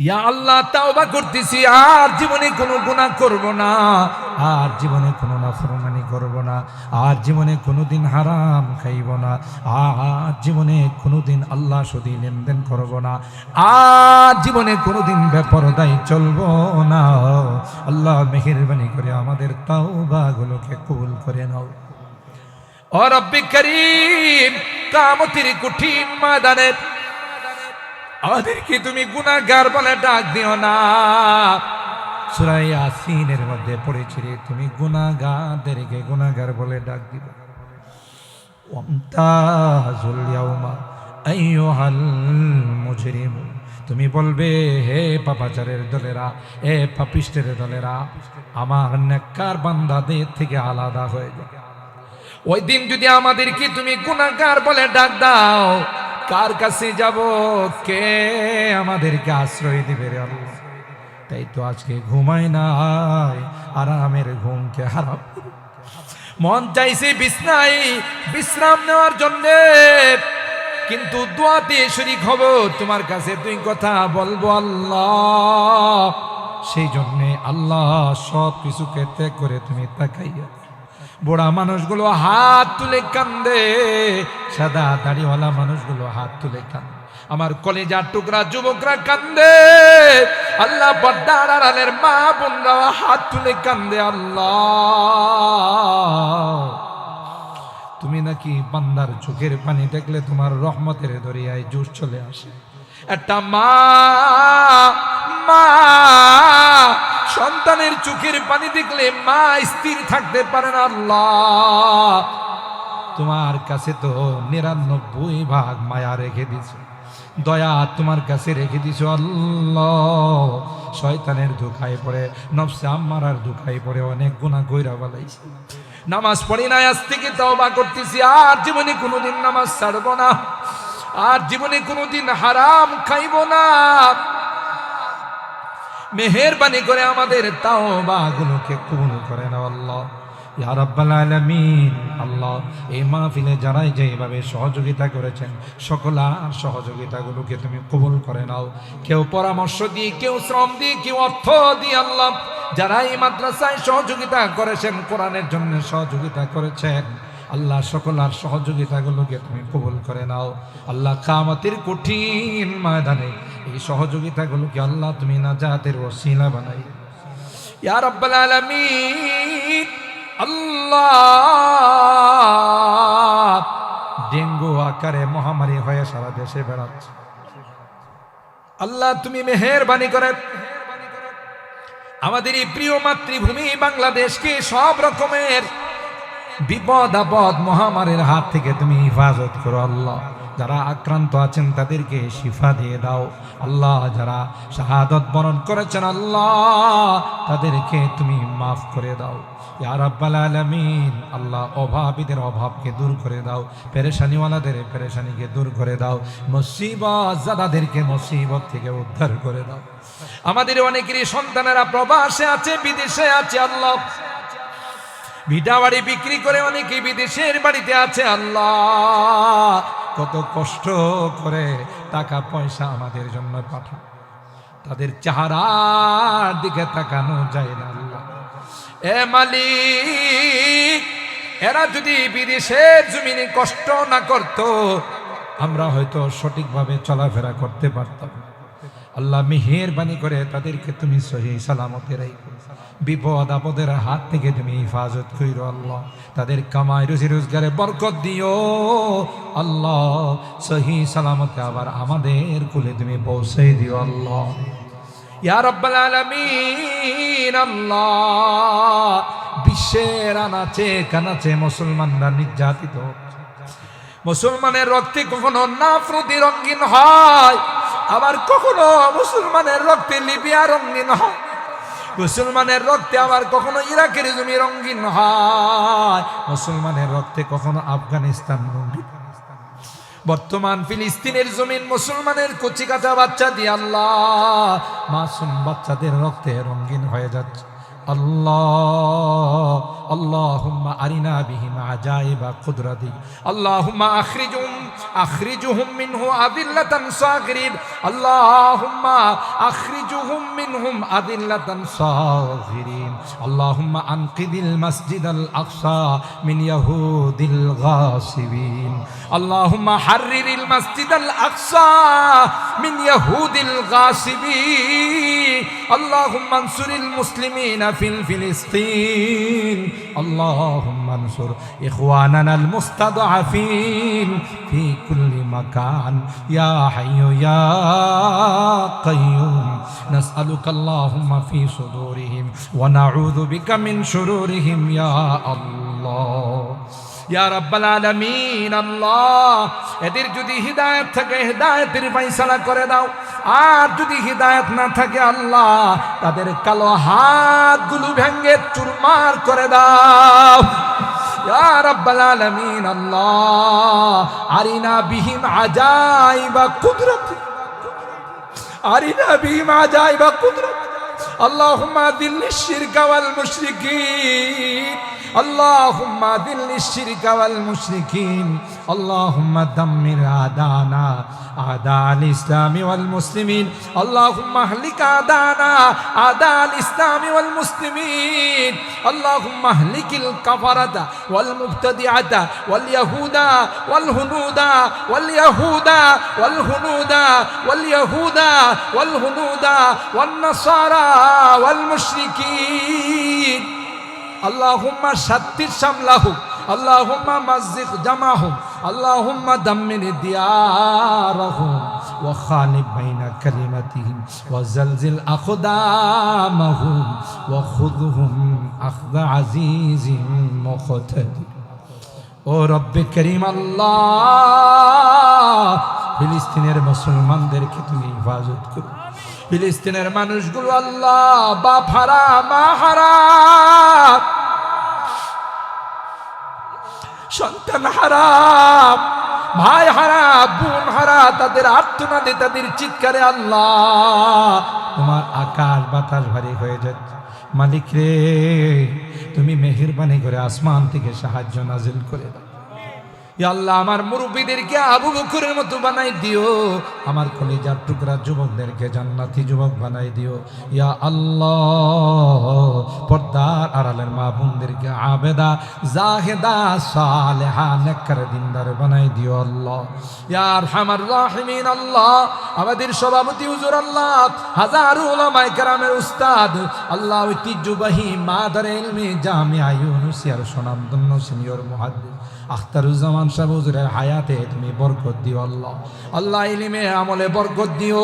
ইয়া আল্লাহ তাওবা করতেছি, আর জীবনে কোনো গুনাহ করব না। আর জীবনে কোনো নাফরমানি করব না। আর জীবনে কোনোদিন হারাম খাইব না। আর জীবনে কোনো দিন আল্লাহ সদি লেনদেন করব না। আর জীবনে কোনো কোনোদিন বেপরদাই চলব না। আল্লাহ মেহেরবানি করে আমাদের তাওবাগুলোকে কবুল করে নাও। ও রব্বি করিম, কামতির কঠিন ময়দানে আমাদেরকে তুমি গুনাহগার বলে ডাক দিও না। সুরাই আসিনের মধ্যে পড়েছিলে তুমি গুনাহগারদেরকে গুনাহগার বলে ডাক দিবে মুজরিম, তুমি বলবে, হে পাপাচারের দলেরা, হে পাপিষ্টের দলেরা, আমার নেককার বান্দাদের থেকে আলাদা হয়ে যায় ওই দিন যদি আমাদেরকে তুমি গুনাহগার বলে ডাক দাও কার কাছে যাব? কে আমাদেরকে আশ্রয় দিবে রে আল্লাহ? তাই তো আজকে ঘুমাই নাই, আরামের ঘুমকে হারাম। মন চাইছে বিছনাই বিশ্রাম নেওয়ার জন্য। কিন্তু দোয়াতে শরিক হব, তোমার কাছে তুই কথা বলব আল্লাহ। সেই জন্যে আল্লাহ সব কিছুকে ত্যাগ করে তুমি তাকাইয়া বুড়া মানুষগুলো হাত তুলে কান্দে, সাদা দাড়িওয়ালা মানুষগুলো হাত তুলে কান্দে। আমার কলেজার টুকরা যুবকরা কান্দে, আল্লাহ আড়ালের মা বোনরা হাত তুলে কান্দে, আল্লাহ। তুমি নাকি বান্দার চোখের পানি দেখলে তোমার রহমতের দরিয়ায় জোশ চলে আসে? একটা মা মা সন্তানের চোখের পানি দেখলে মা স্থির থাকতে পারে না, আল্লাহ। তোমার কাছে তো নিরানব্বই ভাগ মায়া রেখে দিছো দয়া তোমার কাছে রেখে দিছো আল্লাহ। শয়তানের দুখায় পড়ে, নফসে আম্মারার দুখায় পড়ে অনেক গুণা কইরা বলাইছে নামাজ পড়ি না আজ থেকে তওবা করতেছি, আর জীবনে কোনোদিন নামাজ ছাড়বো না। আর জীবনে কোনোদিন হারাম খাইব না। মেহেরবানি করে আমাদের তাওবা গুলোকে কবুল করে না আল্লাহ। আল্লাহ, এই মাহফিলে যারাই যেভাবে সহযোগিতা করেছেন, সকল আর সহযোগিতাগুলোকে তুমি কবুল করে নাও। কেউ পরামর্শ দিয়ে, কেউ শ্রম দিয়ে, কেউ অর্থ দিয়ে আল্লাহ যারা এই মাদ্রাসায় সহযোগিতা করেছেন, কোরআনের জন্য সহযোগিতা করেছেন, আল্লাহ সকল আর সহযোগিতাগুলোকে তুমি কবুল করে নাও। আল্লাহ কামতের কঠিন ময়দানে এই সহযোগিতাগুলোকে আল্লাহ তুমি নাজাতের ওসিলা বানাই? ইয়া রাব্বাল আলামিন আল্লাহ। ডেঙ্গু আকারে মহামারী হয়ে সারা দেশে বেড়াচ্ছে। আল্লাহ তুমি মেহেরবানি করে। আমাদের এই প্রিয় মাতৃভূমি বাংলাদেশকে সব রকমের বিপদ আপদ মহামারীর হাত থেকে তুমি হেফাজত করো আল্লাহ। যারা আক্রান্ত আছেন তাদেরকে শিফা দিয়ে দাও। আল্লাহ যারা শাহাদত বরণ করেছেন, আল্লাহ তাদেরকে তুমি মাফ করে দাও। ইয়া রাব্বাল আলামিন, আল্লাহ অভাবীদের অভাবকে দূর করে দাও। পেরেশানিওয়ালাদের পেরেশানিকে দূর করে দাও। মুসিবত জাদাদেরকে মুসিবত থেকে উদ্ধার করে দাও। আমাদের অনেকেরই সন্তানেরা প্রবাসে আছে, বিদেশে আছে, আল্লাহ। ভিটা বাড়ি বিক্রি করে অনেকে বিদেশের বাড়িতে আছে, আল্লাহ। কত কষ্ট করে টাকা পয়সা আমাদের জন্য পাঠা তাদের চেহারার দিকে তাকানো যায় না আল্লাহ। এ মালি এরা যদি বিদেশের জমিনে কষ্ট না করত, আমরা হয়তো সঠিকভাবে চলাফেরা করতে পারতাম। আল্লাহ মেহেরবানি করে তাদেরকে তুমি সহি সালামতে রাখো বিপদ আপদের হাত থেকে তুমি হেফাজত কইরো আল্লাহ। তাদের কামাই, রুজি, রোজগারে বরকত দিও। আল্লাহ সহি সালামতে আবার আমাদের কুলে তুমি পৌঁছে দিও আল্লাহ। আল্লাহ বিশ্বের আনাচে কানাচে মুসলমানরা নির্যাতিত। মুসলমানের রক্তে কখনো নাফরতি রঙিন হয়। আবার কখনো মুসলমানের রক্তে লিবিয়া রঙ্গিন হয়? মুসলমানের রক্তে আবার কখনো ইরাকের জমি রঙ্গিন হয়? মুসলমানের রক্তে কখনো আফগানিস্তান রঙ্গিন বর্তমান ফিলিস্তিনের জমিন মুসলমানের কচি কাঁচা বাচ্চা দিয়ে আল্লাহ মাসুম বাচ্চাদের রক্তে রঙিন হয়ে যাচ্ছে। الله. اللهم أرنا بهم عجائب قدرتك اللهم أخرجهم أخرجهم منه أذلة صاغرين. اللهم أخرجهم منهم أذلة صاغرين. اللهم أنقذ المسجد الأقصى من يهود الغاصبين. اللهم حرر المسجد الأقصى من يهود الغاصبين. اللهم انصر المسلمين في فلسطين اللهم انصر إخواننا المستضعفين في كل مكان. يا حي يا قيوم نسألك اللهم في صدورهم ونعوذ بك من شرورهم. يا الله. ইয়া রাব্বাল আল্লাহ, এদের যদি হিদায়াত থাকে, হিদায়াতের ফয়সালা করে দাও। আর যদি হিদায়াত না থাকে, আল্লাহ, তাদের কালো হাতগুলো ভেঙে চুরমার করে দাও। ইয়া রাব্বাল আলামিন, আল্লাহ, আরিনা বিহিম আজাইবা কুদরতি। আরিনা বিহিম আজাইবা কুদরতি। আল্লাহমা দিল্লি শিরকা ওয়াল মুশরিকিন। আল্লাহুম্মা দিল্লি শিরকা ওয়াল মুশরিকিন। আল্লাহুম্মা দাম্মির আদানা, আদাল ইসলামি ওয়াল মুসলিমিন। আল্লাহুম্মা আহলিক আদানা, আদাল ইসলামি ওয়াল মুসলিমিন। আল্লাহুম্মা আহলিকিল কাফারাতা ওয়াল মুবতাদিআতা ওয়াল ইয়াহুদা ওয়াল হুনুদা ওয়াল ইয়াহুদা ওয়াল হুনুদা ওয়াল ইয়াহুদা ওয়াল হুনুদা ওয়ান নাসারা। والنصارى والمشركين اللهم شتت شملهم اللهم مزق جمعهم اللهم دمر ديارهم وخالف بين كلمتهم وزلزل أقدامهم وخذهم أخذ عزيز مقتدر ও রব্বে করিম আল্লাহ ফিলিস্তিনের মুসলমানদেরকে তুমি হেফাজত করো ফিলিস্তিনের মানুষগুলো আল্লাহ, বাপ হারা সন্তান হারা ভাই হারা বোন হারা তাদের আত্মনাদে তাদের চিৎকারে আল্লাহ। তোমার আকাশ বাতাস ভারী হয়ে যাচ্ছে। মালিক রে, তুমি মেহেরবানি করে আসমান থেকে সাহায্য নাজিল করে দাও। আল্লাহ, আমার মুরব্বীদেরকে আবু বকরের মতো বানাই দিও। আমার কলেজার টুকরা যুবকদেরকে জান্নাতি যুবক বানাই দিও। ইয়া আল্লাহ, পর্দার আড়ালের মা বোনদেরকে আবেদা, জাহেদা, সালেহা নেকর দিনদার বানাই দিও আল্লাহ। ইয়া আরহামার রাহিমিন আল্লাহ, আমাদের সভাপতি হুজুর আল্লাহ, হাজারো ওলামায়ে কেরামের উস্তাদ, আল্লাহ ঐতিহ্যবাহী মাদারে ইলমে জামিয়া ইউনুসিয়ার সুনামধন্য সিনিয়র মুহাদ্দিস। আখতারুজ্জামান সাহেব হুজুরের হায়াতে তুমি বরকত দিও আল্লাহ। আল্লাহ ইলিমে আমলে বরকত দিও।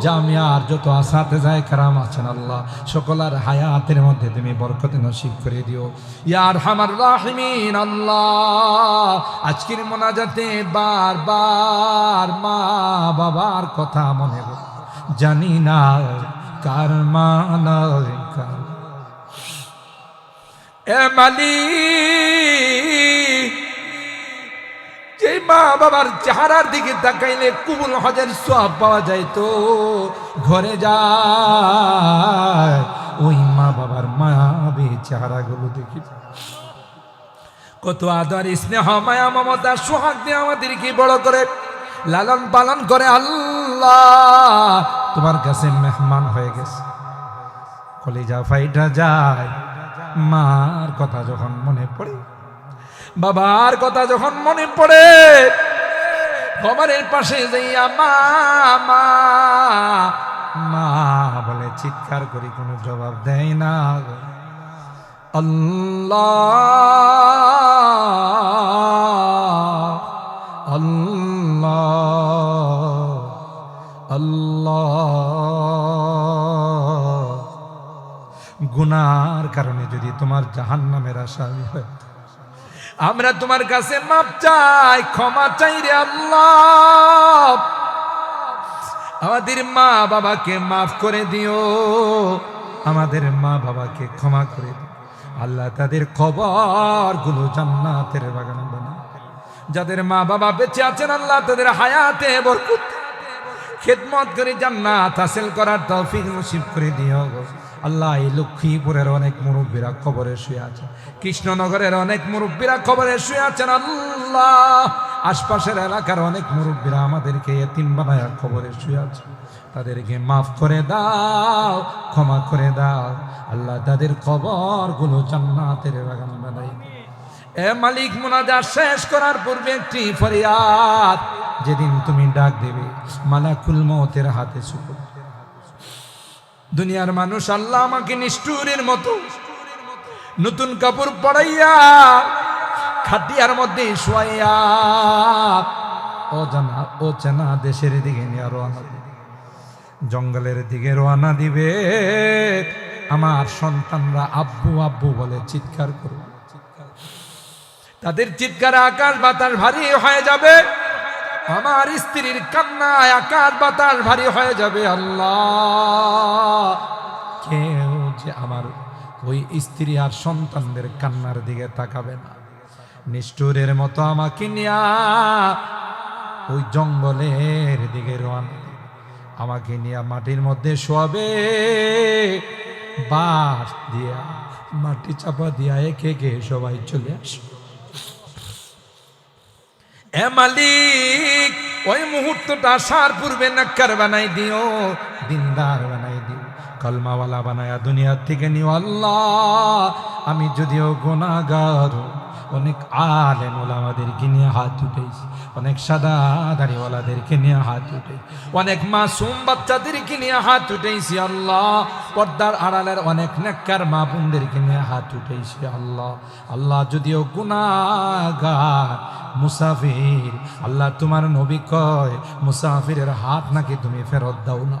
জামিয়ার যত আসাতে যায় কারাম আছেন আল্লাহ। সকলার হায়াতের মধ্যে তুমি বরকত নসিব করে দিও। ইয়ার হামার রাহিমিন আল্লাহ। আজকের মোনাজাতে বারবার মা বাবার কথা মনে। জানি না কার মা কার। এ মালিক যে মা বাবার চেহারার দিকে তাকাইলে কুবুল হজের সব পাওয়া যায় তো ঘরে যায়, ওই মা বাবার মায়াবী চেহারাগুলো দেখি। কত আদর, স্নেহ, মায়া, মমতা, সোহাগ দিয়ে আমাদেরকে বড় করে, লালন পালন করে আল্লাহ, তোমার কাছে মেহমান হয়ে গেছে। কলিজা ফাইটা যায়, মার কথা যখন মনে পড়ে বাবার কথা যখন মনে পড়ে, কবরের পাশে যাইয়া মা মা মা বলে, চিৎকার করি, কোনো জবাব দেয় না আল্লাহ আল্লাহ আল্লাহ। গুনার কারণে যদি তোমার জাহান নামের আসামি হয় আমরা তোমার কাছে মাপ চাই, ক্ষমা চাই রে আল্লাহ। আমাদের মা বাবাকে মাফ করে দিও। আমাদের মা বাবাকে ক্ষমা করে দিও। আল্লাহ তাদের খবরগুলো জান্নাতের বাগান বানা যাদের মা বাবা বেঁচে আছেন, আল্লাহ তাদের হায়াতে বরকত। খেদমত করে জান্নাত হাসিল করার তৌফিক নসিব করে দিও আল্লাহ, এই লক্ষ্মীপুরের অনেক মুরব্বীরা কবরে শুয়ে আছে। কৃষ্ণনগরের অনেক মুরব্বীরা কবরে শুয়ে আছেন, আল্লাহ। আশপাশের এলাকার অনেক মুরব্বীরা আমাদেরকে এতিম বানায় কবরে শুয়ে আছে। তাদেরকে মাফ করে দাও, ক্ষমা করে দাও। আল্লাহ তাদের কবরগুলো জান্নাতের বাগান বানাই এ মালিক মুনাজাত শেষ করার পূর্বে একটি ফরিয়াদ, যেদিন তুমি ডাক দেবে, মালাকুল মতের হাতে সুপুর দুনিয়ার মানুষ আল্লাহ আমাকে নিষ্ঠুরের মতো। নতুন কাপড় পরাইয়া খাটিয়ার মধ্যে শোয়াইয়া অজানা অচেনা দেশের দিকে নিয়ে রওনা জঙ্গলের দিকে রওনা দিবে। আমার সন্তানরা আব্বু আব্বু বলে চিৎকার করবে। তাদের চিৎকারে আকাশ বাতাস ভারী হয়ে যাবে। আমার স্ত্রীর কান্নায় আকার বাতাস ভারী হয়ে যাবে, আল্লাহ। কেউ যে আমার ওই স্ত্রী আর সন্তানদের কান্নার দিকে তাকাবে না। নিষ্ঠুরের মতো আমাকে নিয়া ওই জঙ্গলের দিকে দিবে। আমাকে নিয়ে মাটির মধ্যে শোয়াবে বাস দিয়া, মাটি চাপা দিয়া একে একে সবাই চলে আসে এ মালিক, ওই মুহূর্তটা আসার পূর্বে নাক্কার বানাই দিও, দিনদার বানাই দিও। কলমাওয়ালা বানায়া দুনিয়ার থেকে নিও আল্লাহ, আমি যদিও গুণাগার অনেক আলেম ওলামাদেরকে নিয়ে হাত উঠেছি, অনেক সাদা দাড়িওয়ালাদেরকে নিয়ে হাত উঠে অনেক মাসুম বাচ্চাদেরকে নিয়ে হাত উঠেছি আল্লাহ, পর্দার আড়ালের অনেক নেককার মা বোনদেরকে নিয়ে হাত উঠেছি আল্লাহ আল্লাহ যদিও গুণাগার মুসাফির, আল্লাহ তোমার নবী কয়, মুসাফিরের হাত নাকি তুমি ফেরত দাও না।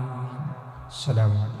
Selamun